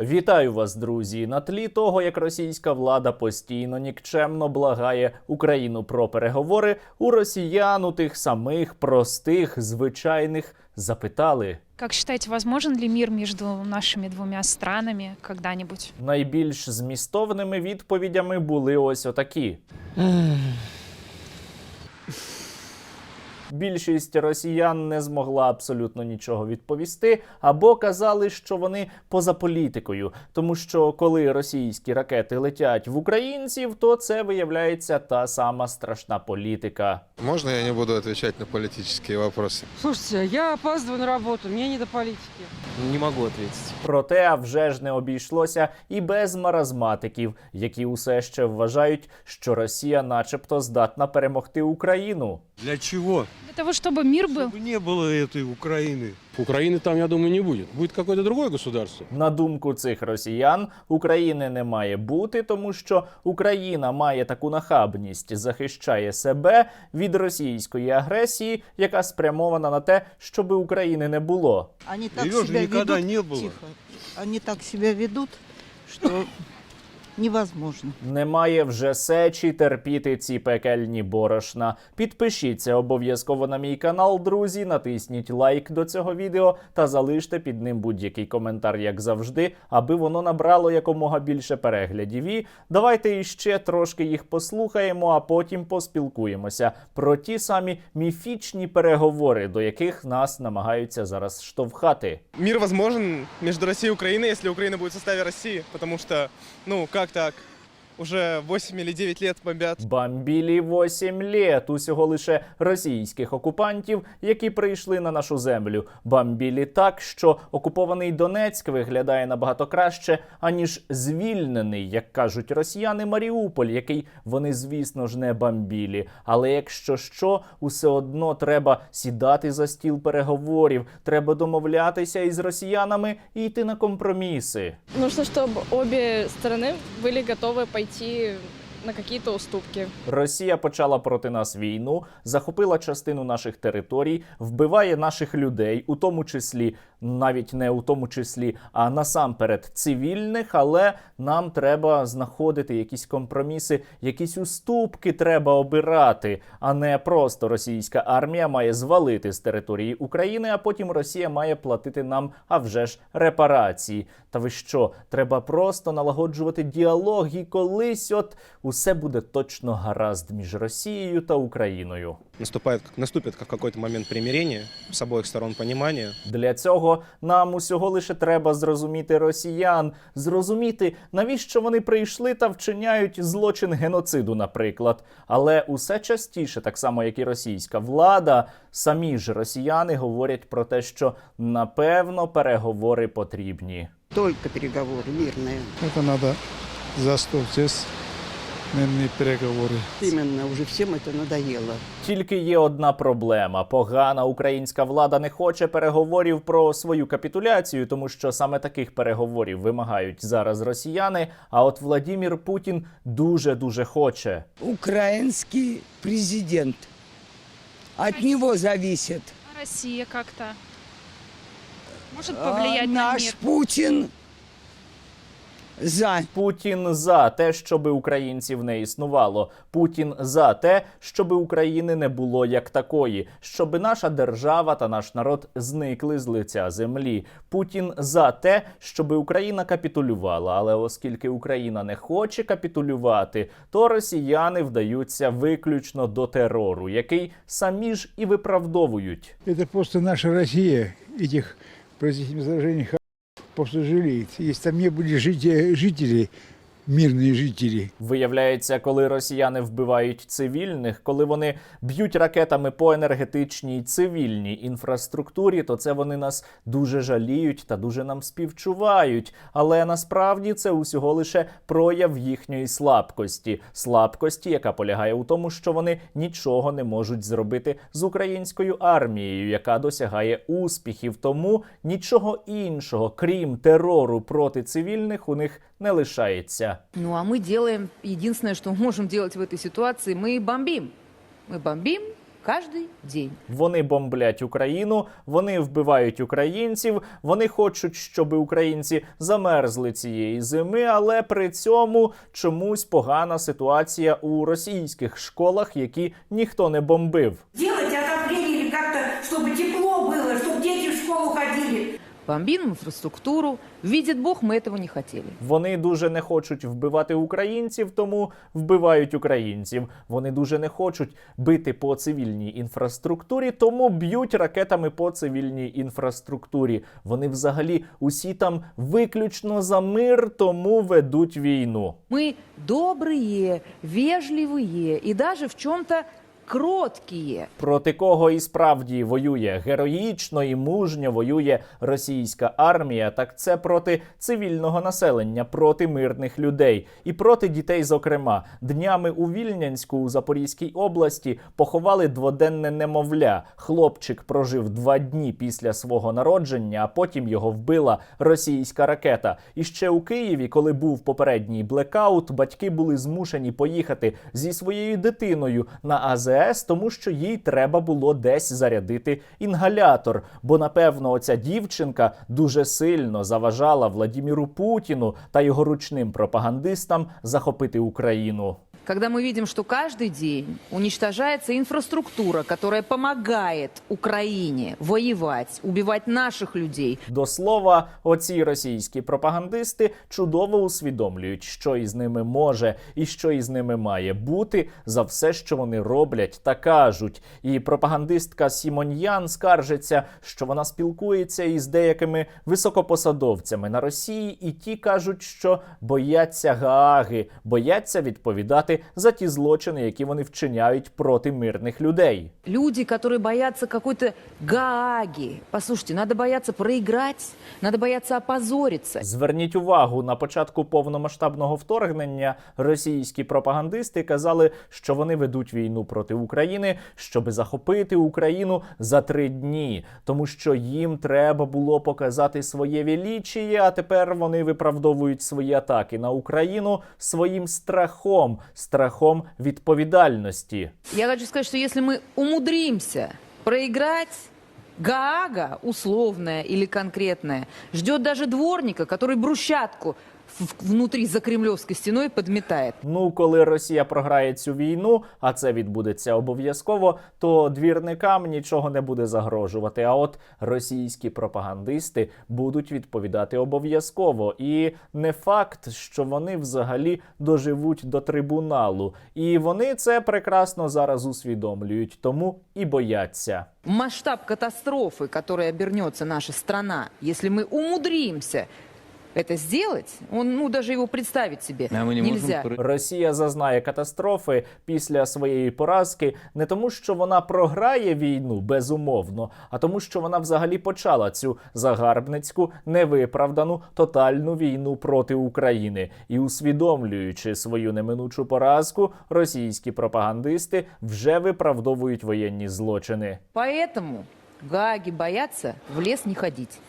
Вітаю вас, друзі! На тлі того, як російська влада постійно нікчемно благає Україну про переговори, у росіян у тих самих простих звичайних запитали. Как считаете, возможен ли мир между нашими двумя странами когда-нибудь? Найбільш змістовними відповідями були ось отакі. Більшість росіян не змогла абсолютно нічого відповісти, або казали, що вони поза політикою, тому що коли російські ракети летять в українців, то це виявляється та сама страшна політика. Можно я не буду отвечать на политические вопросы? Слушайте, я опаздываю на работу, мне не до политики. Не могу ответить. Проте вже ж не обійшлося і без маразматиків, які усе ще вважають, що Росія, начебто, здатна перемогти Україну. Для чего? Для того, чтобы мир был. Чтобы не было этой Украины. Украины там, я думаю, не будет. Будет какое-то другое государство. На думку цих росіян, України не має бути, тому що Україна має таку нахабність, захищає себе від російської агресії, яка спрямована на те, щоби України не було. Они так Её же себя никогда ведут, не было. тихо, они так себя ведут, что невозможно. Немає вже сечі терпіти ці пекельні борошна. Підпишіться обов'язково на мій канал, друзі. Натисніть лайк до цього відео та залиште під ним будь-який коментар, як завжди, аби воно набрало якомога більше переглядів. І давайте іще трошки їх послухаємо, а потім поспілкуємося про ті самі міфічні переговори, до яких нас намагаються зараз штовхати. Мир возможен между Россией и Украиной, если Украина будет в составе России, потому что, ну, как так? Уже 8 или 9 лет бомбят Бамбілі 8 літ усього лише російських окупантів, які прийшли на нашу землю. Бамбілі так, що окупований Донецьк виглядає набагато краще, аніж звільнений, як кажуть росіяни, Маріуполь, який вони, звісно ж, не бамбілі. Але якщо що, усе одно треба сідати за стіл переговорів, треба домовлятися із росіянами і йти на компроміси. Нужно, чтобы обе стороны были готовы пойти на какие-то уступки. Росія почала проти нас війну, захопила частину наших територій, вбиває наших людей, у тому числі, навіть не у тому числі, а насамперед цивільних. Але нам треба знаходити якісь компроміси, якісь уступки треба обирати, а не просто російська армія має звалити з території України, а потім Росія має платити нам а вже ж репарації. Та ви що? Треба просто налагоджувати діалог, і колись от усе буде точно гаразд між Росією та Україною. Наступает, наступит как какой-то момент примирения, с обоих сторон понимания. Для цього нам усього лише треба зрозуміти росіян, зрозуміти, навіщо вони прийшли та вчиняють злочин геноциду, наприклад. Але усе частіше, так само як і російська влада, самі ж росіяни говорять про те, що напевно переговори потрібні. Только переговоры мирные. Это надо за стол сесть, мирные переговоры. Именно, уже всем это надоело. Тільки є одна проблема: погана українська влада не хоче переговорів про свою капітуляцію, тому що саме таких переговорів вимагають зараз росіяни. А от Владімір Путін дуже дуже хоче. Украинский президент. От него зависит. А Россия как-то может повлиять на наш мир? Путин за. Путін за те, щоб українців не існувало. Путін за те, щоб України не було як такої, щоб наша держава та наш народ зникли з лиця землі. Путін за те, щоб Україна капітулювала. Але оскільки Україна не хоче капітулювати, то росіяни вдаються виключно до терору, який самі ж і виправдовують. Это просто наша Россия этих, простите меня за выражение, просто жалеет. Если там не были э, жители, мирные жители, Виявляється, коли росіяни вбивають цивільних, коли вони б'ють ракетами по енергетичній цивільній інфраструктурі, то це вони нас дуже жаліють та дуже нам співчувають. Але насправді це усього лише прояв їхньої слабкості, слабкості, яка полягає у тому, що вони нічого не можуть зробити з українською армією, яка досягає успіхів. Тому нічого іншого, крім терору проти цивільних, у них не лишається. Ну а мы делаем единственное, что можем делать в этой ситуации, мы бомбим. Мы бомбим Каждый день. Вони бомблять Україну, вони вбивають українців, вони хочуть, щоб українці замерзли цієї зими, але при цьому чомусь погана ситуація у російських школах, які ніхто не бомбив. Делать отопление или как-то, чтобы тепло Бомбим инфраструктуру. Видит Бог, мы этого не хотели. Вони дуже не хочуть вбивати українців, тому вбивають українців. Вони дуже не хочуть бити по цивільній інфраструктурі, тому б'ють ракетами по цивільній інфраструктурі. Вони взагалі усі там виключно за мир, тому ведуть війну. Мы добрые, вежливые и даже в чем-то кроткие. Проти кого і справді воює героїчно і мужньо воює російська армія, так це проти цивільного населення, проти мирних людей і проти дітей. Зокрема, днями у Вільнянську у Запорізькій області поховали дводенне немовля. Хлопчик прожив два дні після свого народження, а потім його вбила російська ракета. І ще у Києві, коли був попередній блекаут, батьки були змушені поїхати зі своєю дитиною на АЗС, тому що їй треба було десь зарядити інгалятор. Бо напевно, оця дівчинка дуже сильно заважала Владіміру Путіну та його ручним пропагандистам захопити Україну. Когда мы видим, что каждый день уничтожается инфраструктура, которая помогает Украине воевать, убивать наших людей, До слова, оці російські пропагандисти чудово усвідомлюють, що із ними може і що із ними має бути за все, що вони роблять та кажуть. І пропагандистка Сімоньян скаржиться, що вона спілкується із деякими високопосадовцями на Росії, і ті кажуть, що бояться Гааги, бояться відповідати за ті злочини, які вони вчиняють проти мирних людей. люди, которые боятся какой-то Гааги. Послушайте, надо бояться проиграть, надо бояться опозориться. Зверніть увагу, на початку повномасштабного вторгнення російські пропагандисти казали, що вони ведуть війну проти України, щоб захопити Україну за три дні, тому що їм треба було показати своє величіє, а тепер вони виправдовують свої атаки на Україну своїм страхом, страхом відповідальності. Я хочу сказать, что если мы умудримся проиграть, Гаага, условная или конкретная, ждет даже дворника, который брусчатку в- внутри за кремлевской стеной подметает. Ну, коли Росія програє цю війну, а це відбудеться обов'язково, то двірникам нічого не буде загрожувати. А от російські пропагандисти будуть відповідати обов'язково. І не факт, що вони взагалі доживуть до трибуналу. І вони це прекрасно зараз усвідомлюють, тому і бояться. Масштаб катастрофы, которой обернется наша страна, если мы умудримся это сделать, он, ну, даже его представить себе нельзя. Росія зазнає катастрофи після своєї поразки не тому, що вона програє війну безумовно, а тому, що вона взагалі почала цю загарбницьку, невиправдану тотальну війну проти України. І усвідомлюючи свою неминучу поразку, російські пропагандисти вже виправдовують воєнні злочини. Поэтому Гааги боятся в лес не ходить.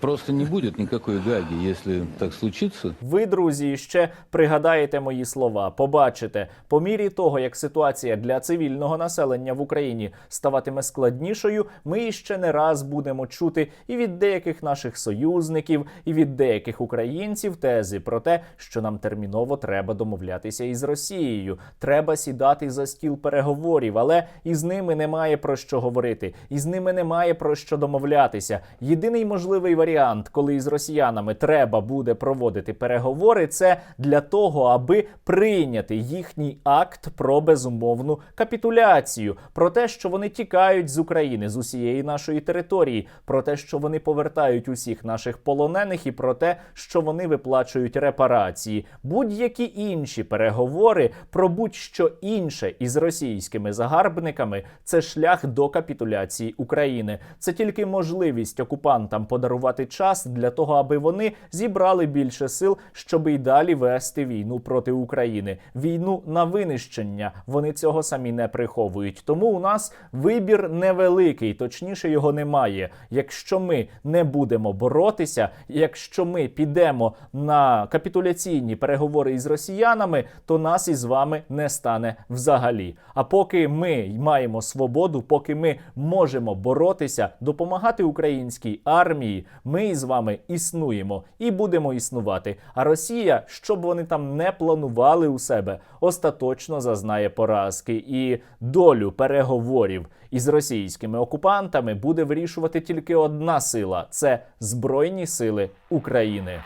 Просто не будет никакой Гаги, если так случится. Ви, друзі, ще пригадаєте мої слова, побачите, по мірі того, як ситуація для цивільного населення в Україні ставатиме складнішою, ми ще не раз будемо чути і від деяких наших союзників, і від деяких українців тези про те, що нам терміново треба домовлятися із Росією. Треба сідати за стіл переговорів, але із ними немає про що говорити, із ними немає про що домовлятися. Єдиний можливий варіант, коли із росіянами треба буде проводити переговори, це для того, аби прийняти їхній акт про безумовну капітуляцію, про те, що вони тікають з України з усієї нашої території, про те, що вони повертають усіх наших полонених, і про те, що вони виплачують репарації. Будь-які інші переговори про будь-що інше із російськими загарбниками це шлях до капітуляції України. Це тільки можливість окупантам подарувати вигравати час для того, аби вони зібрали більше сил, щоб і далі вести війну проти України, війну на винищення. Вони цього самі не приховують. Тому у нас вибір невеликий, точніше його немає. Якщо ми не будемо боротися, якщо ми підемо на капітуляційні переговори із росіянами, то нас із вами не стане взагалі. А поки ми маємо свободу, поки ми можемо боротися, допомагати українській армії, ми із вами існуємо і будемо існувати. А Росія, щоб вони там не планували у себе, остаточно зазнає поразки і долю переговорів із російськими окупантами буде вирішувати тільки одна сила це Збройні Сили України.